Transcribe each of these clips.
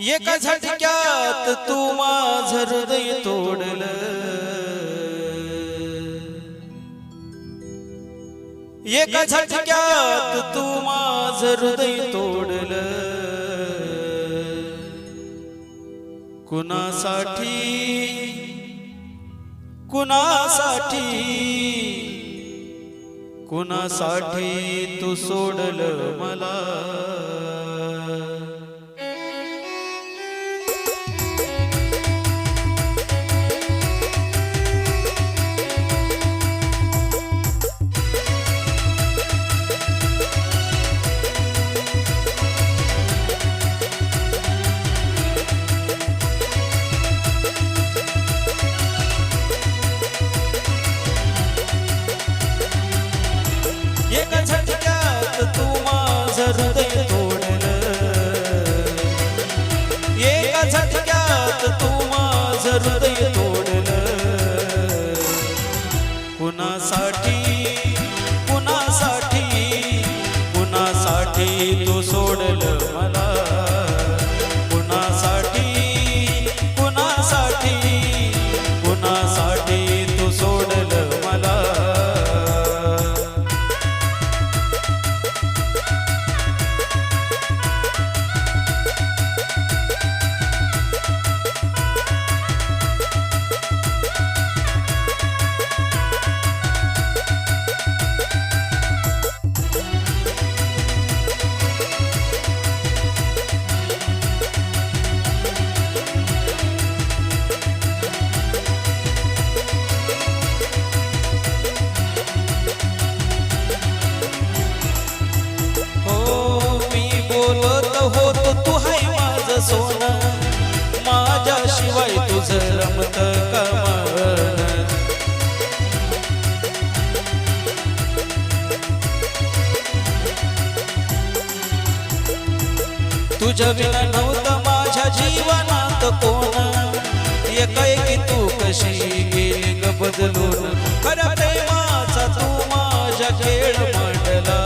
एका झटक्यात तू माझ हृदय तोडल. एका झटक्यात तू माझ हृदय तोडल. कुणासाठी? कुणासाठी? कुणासाठी तू सोडल मला? हृदय तोडलं. कुणासाठी कुणासाठी कुणासाठी तू सोडलं मला? तुझ्या विना नव्हतं माझ्या जीवनात कोण? एकाएकी तू कशी गेली ग बदलून? खरं प्रेमाचा तू माझ्या खेळ मांडला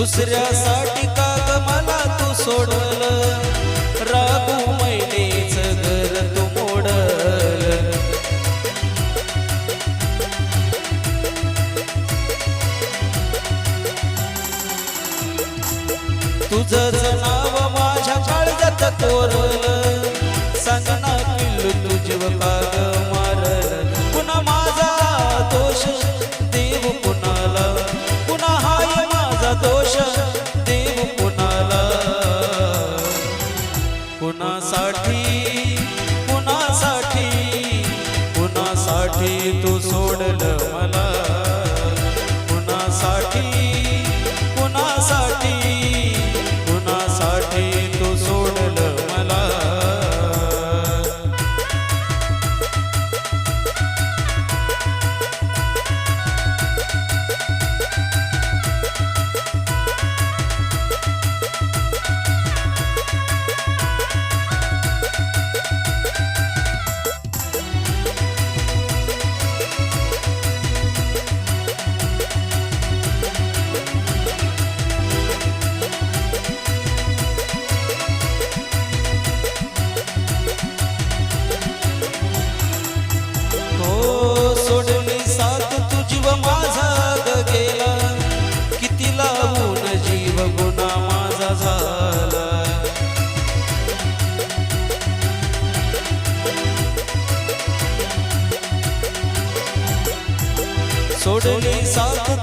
दुसऱ्यासाठी का ग मला तू सोडल रागू मैनेच घर तू मोडल. तुझंच नाव माझ्या काळजात कोरल. सोडलं मला.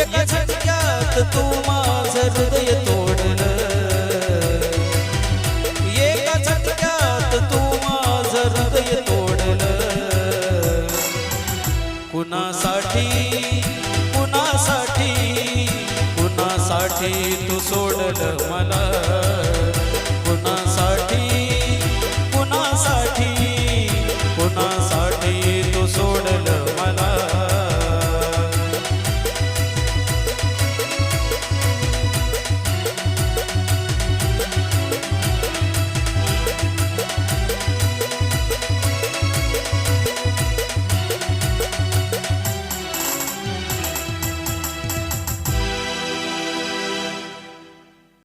एका झटक्यात तू माझं हृदय तोडलं. एका झटक्यात तू माझं हृदय तोडलं. कुणासाठी कुणासाठी कुणासाठी तू सोडलं?